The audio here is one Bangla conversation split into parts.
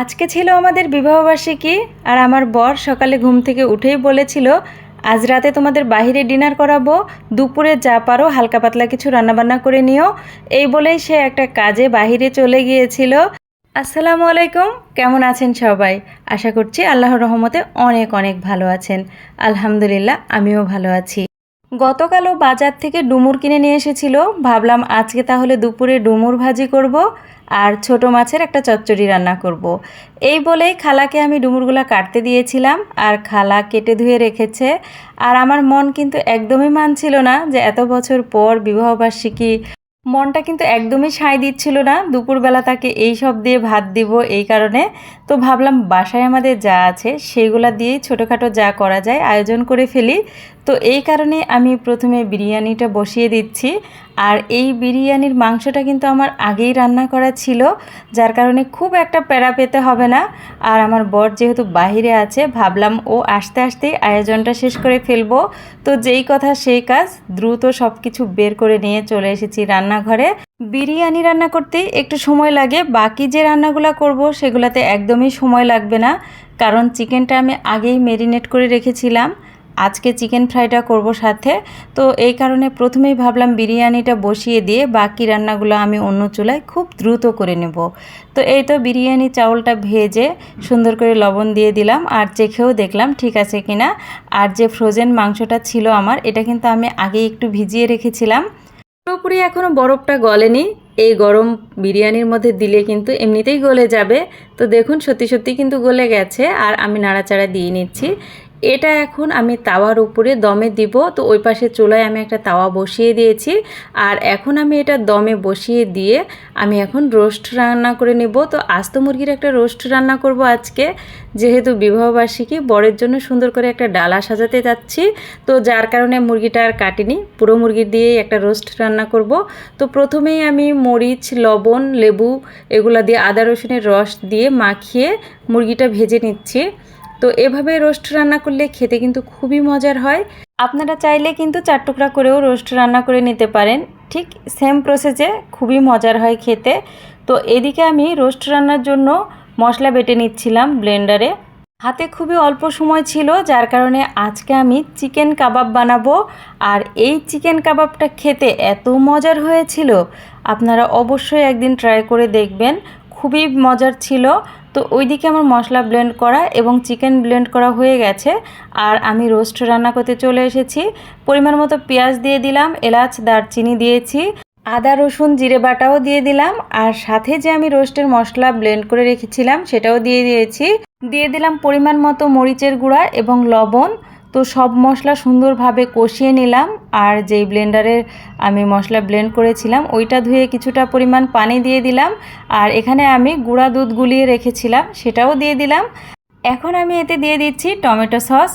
আজকে ছিল আমাদের বিবাহবার্ষিকী আর আমার বর সকালে ঘুম থেকে উঠেই বলেছিল, আজ রাতে তোমাদের বাইরে ডিনার করাবো, দুপুরে যা পারো হালকা পাতলা কিছু রান্নাবান্না করে নিও। এই বলেই সে একটা কাজে বাইরে চলে গিয়েছিল। আসসালামু আলাইকুম, কেমন আছেন সবাই? আশা করছি আল্লাহর রহমতে অনেক অনেক ভালো আছেন। আলহামদুলিল্লাহ, আমিও ভালো আছি। গতকালও বাজার থেকে ডুমুর কিনে নিয়ে এসেছিল ভাবলাম আজকে তাহলে দুপুরে ডুমুর ভাজি করব আর ছোট মাছের একটা চচ্চড়ি রান্না করব। এই বলেই খালাকে আমি ডুমুরগুলো কাটতে দিয়েছিলাম আর খালা কেটে ধুয়ে রেখেছে আর আমার মন কিন্তু একদমই মানছিল না যে এত বছর পর বিবাহবার্ষিকী মনটা কিন্তু একদমই সায় দিচ্ছিল না। দুপুরবেলা তাকে এই সব দিয়ে ভাত দিব এই কারণে। তো ভাবলাম বাসায় আমাদের যা আছে সেগুলা দিয়েই ছোটোখাটো যা করা যায় আয়োজন করে ফেলি। তো এই কারণে আমি প্রথমে বিরিয়ানিটা বসিয়ে দিচ্ছি। আর এই বিরিয়ানির মাংসটা কিন্তু আমার আগেই রান্না করা ছিল, যার কারণে খুব একটা প্যারা পেতে হবে না। আর আমার বর যেহেতু বাহিরে আছে, ভাবলাম ও আস্তে আস্তেই আয়োজনটা শেষ করে ফেলব। তো যেই কথা সেই কাজ, দ্রুত সব কিছু বের করে নিয়ে চলে এসেছি রান্নাঘরে। বিরিয়ানি রান্না করতে একটু সময় লাগে, বাকি যে রান্নাগুলো করব সেগুলোতে একদমই সময় লাগবে না। কারণ চিকেনটা আমি আগেই মেরিনেট করে রেখেছিলাম। আজকে চিকেন ফ্রাইটা করব সাথে। তো এই কারণে প্রথমেই ভাবলাম বিরিয়ানিটা বসিয়ে দিয়ে বাকি রান্নাগুলো আমি অন্য চুলায় খুব দ্রুত করে নেব। তো এই তো বিরিয়ানি চাউলটা ভেজে সুন্দর করে লবণ দিয়ে দিলাম আর চেখেও দেখলাম ঠিক আছে কিনা। আর যে ফ্রোজেন মাংসটা ছিল আমার, এটা কিন্তু আমি আগে একটু ভিজিয়ে রেখেছিলাম। পুরোপুরি এখনও বরফটা গলেনি। এই গরম বিরিয়ানির মধ্যে দিলে কিন্তু এমনিতেই গলে যাবে। তো দেখুন সত্যি সত্যি কিন্তু গলে গেছে আর আমি নাড়াচাড়া দিয়ে নিচ্ছি। এটা এখন আমি তাওয়ার উপরে দমে দিব। তো ওই পাশে চুলায় আমি একটা তাওয়া বসিয়ে দিয়েছি। আর এখন আমি এটা দমে বসিয়ে দিয়ে আমি এখন রোস্ট রান্না করে নেব। তো আস্ত মুরগির একটা রোস্ট রান্না করব আজকে। যেহেতু বিবাহবার্ষিকী, বরের জন্য সুন্দর করে একটা ডালা সাজাতে যাচ্ছি। তো যার কারণে মুরগিটা আর কাটিনি। পুরো মুরগি দিয়েই একটা রোস্ট রান্না করব। তো প্রথমেই আমি মরিচ, লবণ, লেবু, এগুলা দিয়ে আদা রসুনের রস দিয়ে মাখিয়ে মুরগিটা ভেজে নিচ্ছি। তো এভাবে রোস্ট রান্না করলে খেতে কিন্তু খুবই মজার হয়। আপনারা চাইলে কিন্তু চার টুকরা করেও রোস্ট রান্না করে নিতে পারেন। ঠিক সেম প্রসেসে খুবই মজার হয় খেতে। তো এদিকে আমি রোস্ট রান্নার জন্য মশলা বেটে নিচ্ছিলাম ব্লেন্ডারে। হাতে খুবই অল্প সময় ছিল, যার কারণে আজকে আমি চিকেন কাবাব বানাবো। আর এই চিকেন কাবাবটা খেতে এত মজার হয়েছিল, আপনারা অবশ্যই একদিন ট্রাই করে দেখবেন। খুবই মজার ছিল। তো ওইদিকে আমার মশলা ব্লেন্ড করা এবং চিকেন ব্লেন্ড করা হয়ে গেছে। আর আমি রোস্ট রান্না করতে চলে এসেছি। পরিমাণ মতো পেঁয়াজ দিয়ে দিলাম, এলাচ, দারচিনি দিয়েছি, আদা, রসুন, জিরে বাটাও দিয়ে দিলাম। আর সাথে যে আমি রোস্টের মশলা ব্লেন্ড করে রেখেছিলাম সেটাও দিয়ে দিয়েছি। দিয়ে দিলাম পরিমাণ মতো মরিচের গুঁড়া এবং লবণ। তো সব মশলা সুন্দরভাবে কষিয়ে নিলাম আর যেই ব্লেন্ডারে আমি মশলা ব্লেন্ড করেছিলাম, ওইটা ধুয়ে কিছুটা পরিমাণ পানি দিয়ে দিলাম আর এখানে আমি গুঁড়া দুধ গুলিয়ে রেখেছিলাম, সেটাও দিয়ে দিলাম। এখন আমি এতে দিয়ে দিচ্ছি টমেটো সস।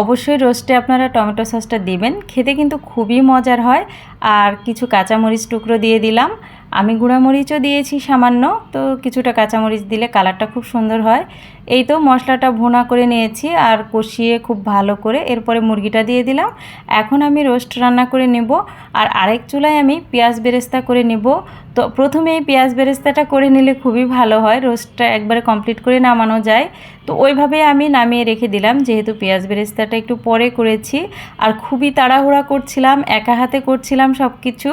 অবশ্যই রোস্টে আপনারা টমেটো সসটা দিবেন, খেতে কিন্তু খুবই মজার হয়। আর কিছু কাঁচামরিচ টুকরো দিয়ে দিলাম। আমি গুঁড়ামরিচও দিয়েছি সামান্য, তো কিছুটা কাঁচামরিচ দিলে কালারটা খুব সুন্দর হয়। এই তো মশলাটা ভুনা করে নিয়েছি আর কষিয়ে খুব ভালো করে এরপরে মুরগিটা দিয়ে দিলাম। এখন আমি রোস্ট রান্না করে নেব আর আরেক চুলায় আমি পেঁয়াজ বেরেস্তা করে নেব। তো প্রথমে এই পেঁয়াজ বেরেস্তাটা করে নিলে খুবই ভালো হয়, রোস্টটা একবারে কমপ্লিট করে নামানো যায়। তো ওইভাবে আমি নামিয়ে রেখে দিলাম, যেহেতু পেঁয়াজ বেরেস্তাটা একটু পরে করেছি আর খুবই তাড়াহুড়া করছিলাম, একা হাতে করছিলাম সব কিছু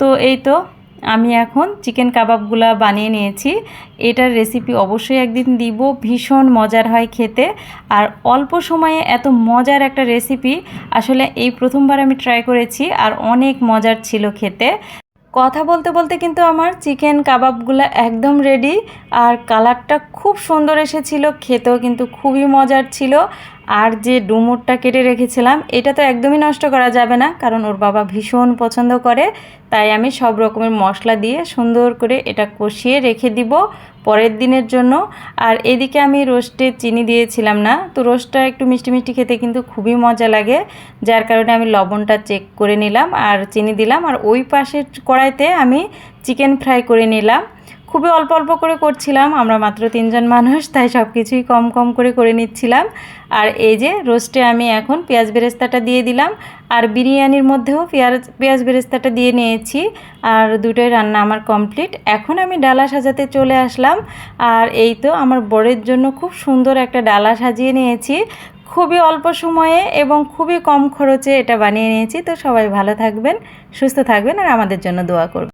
তো এই তো আমি এখন চিকেন কাবাবগুলা বানিয়ে নিয়েছি। এটার রেসিপি অবশ্যই একদিন দিব। ভীষণ মজার হয় খেতে। আর অল্প সময়ে এত মজার একটা রেসিপি আসলে এই প্রথমবার আমি ট্রাই করেছি আর অনেক মজার ছিল খেতে। কথা বলতে বলতে কিন্তু আমার চিকেন কাবাবগুলো একদম রেডি আর কালারটা খুব সুন্দর এসেছিল। খেতেও কিন্তু খুবই মজার ছিল। আর যে ডুমুরটা কেটে রেখেছিলাম, এটা তো একদমই নষ্ট করা যাবে না, কারণ ওর বাবা ভীষণ পছন্দ করে, তাই আমি সব রকমের মশলা দিয়ে সুন্দর করে এটা কষিয়ে রেখে দিব পরের দিনের জন্য। আর এদিকে আমি রোস্টে চিনি দিয়েছিলাম না, তো রোস্টটা একটু মিষ্টি মিষ্টি খেতে কিন্তু খুবই মজা লাগে, যার কারণে আমি লবণটা চেক করে নিলাম আর চিনি দিলাম, আর ওই পাশের কড়াইতে আমি চিকেন ফ্রাই করে নিলাম। খুবই অল্প অল্প করে করছিলাম, আমরা মাত্র তিনজন মানুষ, তাই সব কিছুই কম কম করে করে নিচ্ছিলাম। আর এই যে রোস্টে আমি এখন পেঁয়াজ বেরেস্তাটা দিয়ে দিলাম, আর বিরিয়ানির মধ্যেও পেঁয়াজ পেঁয়াজ বেরেস্তাটা দিয়ে নিয়েছি, আর দুটোই রান্না আমার কমপ্লিট। এখন আমি ডালা সাজাতে চলে আসলাম, আর এই তো আমার বরের জন্য খুব সুন্দর একটা ডালা সাজিয়ে নিয়েছি। খুবই অল্প সময়ে এবং খুবই কম খরচে এটা বানিয়ে নিয়েছি, তো সবাই ভালো থাকবেন, সুস্থ থাকবেন, আর আমাদের জন্য দোয়া করবেন।